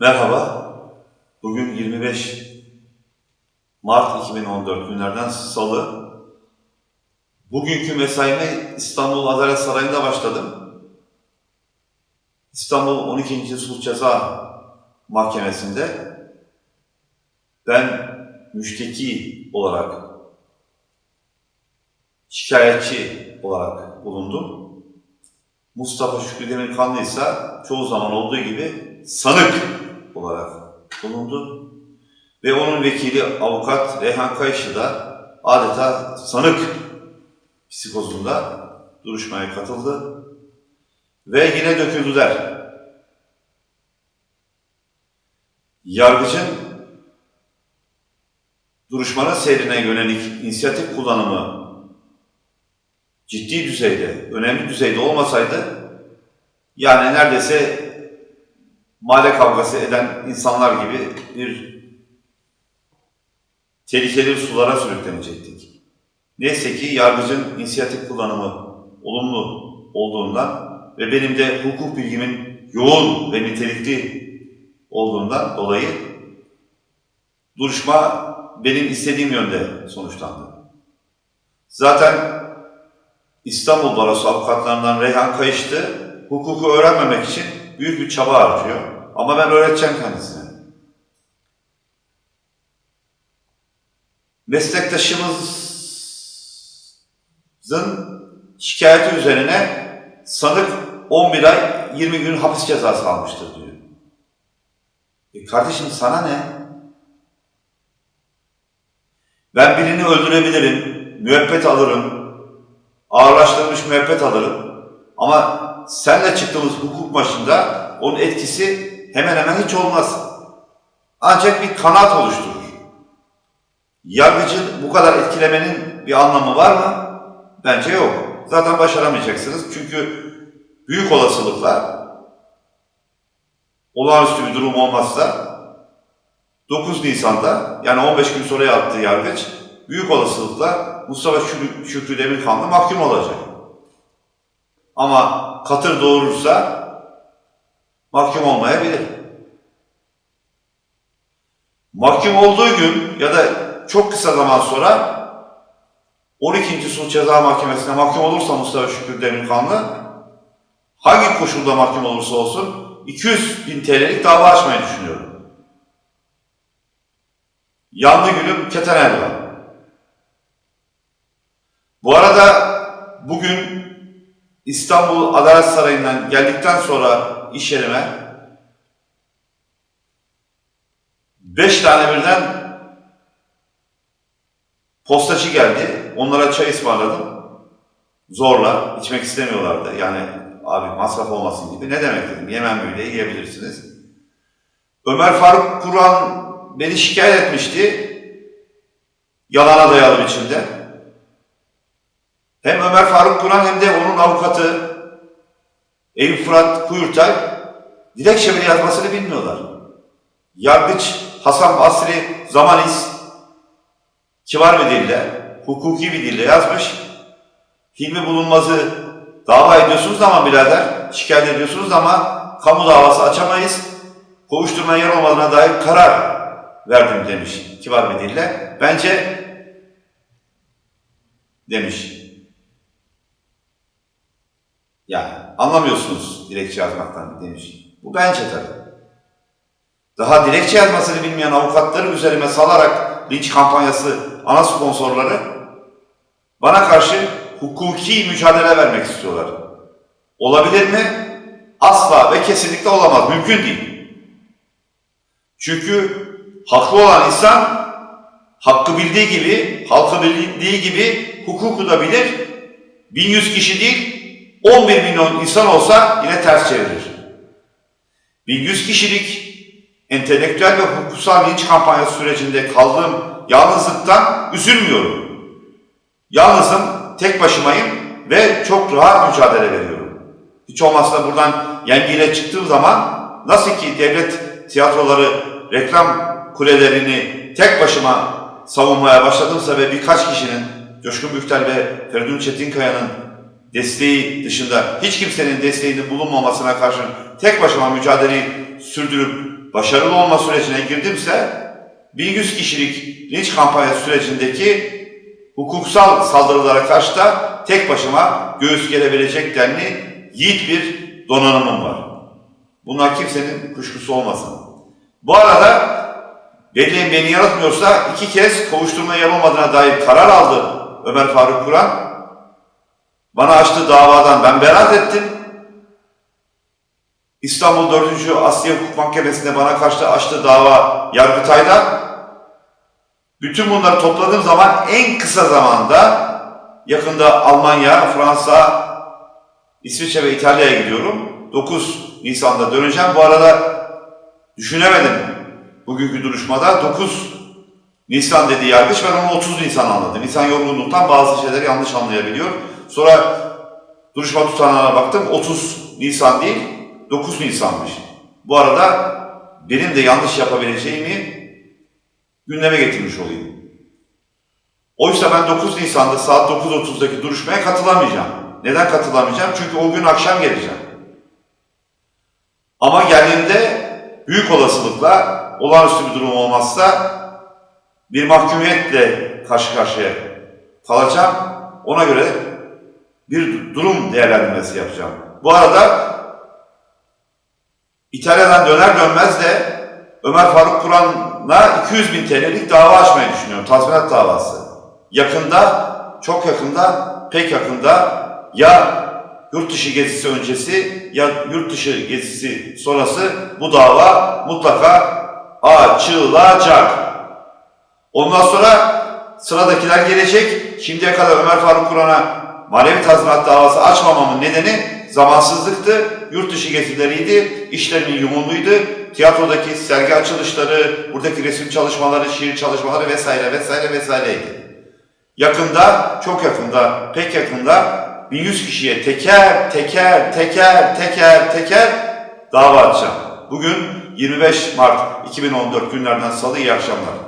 Merhaba. Bugün 25 Mart 2014 günlerden Salı. Bugünkü mesaime İstanbul Adalet Sarayı'nda başladım. İstanbul 12. Sulh Ceza Mahkemesi'nde ben müşteki olarak şikayetçi olarak bulundum. Mustafa Şükrü Demirkanlı ise çoğu zaman olduğu gibi sanık olarak bulundu. Ve onun vekili avukat Reyhan Kayışı da adeta sanık psikozunda duruşmaya katıldı. Ve yine döküldüler. Yargıcın duruşmanın seyrine yönelik inisiyatif kullanımı ciddi düzeyde, önemli düzeyde olmasaydı yani neredeyse mahalle kavgası eden insanlar gibi bir tehlikeli sulara sürüklenecektik. Neyse ki yargıcın inisiyatif kullanımı olumlu olduğundan ve benim de hukuk bilgimin yoğun ve nitelikli olduğundan dolayı duruşma benim istediğim yönde sonuçlandı. Zaten İstanbul Barosu avukatlarından Reyhan Kayıştı hukuku öğrenmemek için büyük bir çaba harcıyor. Ama ben öğreteceğim kendisine. Meslektaşımızın şikayeti üzerine sanık 11 ay 20 gün hapis cezası almıştır diyor. E kardeşim sana ne? Ben birini öldürebilirim, müebbet alırım, ağırlaştırılmış müebbet alırım. Ama senle çıktığımız hukuk maçında onun etkisi hemen hemen hiç olmaz. Ancak bir kanaat oluşturur. Yargıcı bu kadar etkilemenin bir anlamı var mı? Bence yok. Zaten başaramayacaksınız. Çünkü büyük olasılıkla olağanüstü bir durum olmazsa 9 Nisan'da yani 15 gün sonra yaptığı yargıç büyük olasılıkla Mustafa Şükrü, Şükrü Demirkanlı mahkum olacak. Ama katır doğurursa mahkum olmayabilir. Mahkum olduğu gün ya da çok kısa zaman sonra 12. Sulh Ceza Mahkemesi'ne mahkum olursa Mustafa Şükrü Demirkanlı hangi koşulda mahkum olursa olsun 200 bin TL'lik dava açmayı düşünüyorum. Yandı gülüm keten elvan. Bu arada bugün İstanbul Adalet Sarayı'ndan geldikten sonra iş yerime beş tane birden postacı geldi. Onlara çay ısmarladım. Zorla. içmek istemiyorlardı. Yani abi masraf olmasın gibi. Ne demek dedim. Yemem böyle yiyebilirsiniz. Ömer Faruk Kur'an beni şikayet etmişti. Yalana dayalı biçimde. Hem Ömer Faruk Kur'an hem de onun avukatı Eyüp Fırat Kuyurtay dilekçe bile yazmasını bilmiyorlar. Yargıç Hasan Basri Zamanis kibar bir dille, hukuki bir dille yazmış. Hilmi bulunmazı dava ediyorsunuz ama birader, şikayet ediyorsunuz ama kamu davası açamayız. Kovuşturma yer olmadığına dair karar verdim demiş kibar bir dille. Bence demiş. Yani anlamıyorsunuz dilekçe yazmaktan demiş. Bu bence tabii. Daha dilekçe yazmasını bilmeyen avukatları üzerime salarak linç kampanyası ana sponsorları bana karşı hukuki mücadele vermek istiyorlar. Olabilir mi? Asla ve kesinlikle olamaz. Mümkün değil. Çünkü haklı olan insan hakkı bildiği gibi, halkı bildiği gibi hukuku da bilir. 1100 kişi değil, 11 milyon insan olsa yine ters çevirir. 1100 kişilik entelektüel ve hukuksal linç kampanyası sürecinde kaldığım yalnızlıktan üzülmüyorum. Yalnızım, tek başımayım ve çok rahat mücadele veriyorum. Hiç olmazsa buradan yengiyle çıktığım zaman nasıl ki devlet tiyatroları reklam kulelerini tek başıma savunmaya başladımsa ve birkaç kişinin Coşkun Büftel ve Feridun Çetinkaya'nın desteği dışında hiç kimsenin desteğinin bulunmamasına karşın tek başıma mücadeleyi sürdürüp başarılı olma sürecine girdimse 1100 kişilik linç kampanya sürecindeki hukuksal saldırılara karşı da tek başıma göğüs gelebilecek denli yiğit bir donanımım var. Bundan kimsenin kuşkusu olmasın. Bu arada Belediye beni yaratmıyorsa iki kez kovuşturma yapılmadığına dair karar aldı Ömer Faruk Kur'an. Bana açtığı davadan ben beraat ettim. İstanbul 4. Asya Hukuk Mahkemesi'nde bana karşı açtığı dava Yargıtay'da. Bütün bunları topladığım zaman en kısa zamanda yakında Almanya, Fransa, İsviçre ve İtalya'ya gidiyorum. 9 Nisan'da döneceğim. Bu arada düşünemedim bugünkü duruşmada 9 Nisan dedi yargıç ben onu 30 Nisan anladım. İnsan yorgunluktan bazı şeyleri yanlış anlayabiliyor. Sonra duruşma tutanağına baktım 30 Nisan değil 9 Nisan'mış. Bu arada benim de yanlış yapabileceğimi gündeme getirmiş olayım. Oysa ben 9 Nisan'da saat 9.30'daki duruşmaya katılamayacağım. Neden katılamayacağım? Çünkü o gün akşam geleceğim. Ama geldiğimde büyük olasılıkla olağanüstü bir durum olmazsa bir mahkumiyetle karşı karşıya kalacağım. Ona göre bir durum değerlendirmesi yapacağım. Bu arada İtalya'dan döner dönmez de Ömer Faruk Kur'an'la 200 bin TL'lik dava açmayı düşünüyorum. Tazminat davası. Yakında, çok yakında, pek yakında ya yurt dışı gezisi öncesi ya yurt dışı gezisi sonrası bu dava mutlaka açılacak. Ondan sonra sıradakiler gelecek. Şimdiye kadar Ömer Faruk Kur'an'a manevi tazminat davası açmamamın nedeni zamansızlıktı, yurt dışı gezileriydi, işlerimin yoğunluğuydu, tiyatrodaki sergi açılışları, buradaki resim çalışmaları, şiir çalışmaları vesaire vesaire vesaireydi. Yakında, çok yakında, pek yakında 1100 kişiye teker teker teker teker teker dava açacağım. Bugün 25 Mart 2014 günlerden salı iyi akşamlar.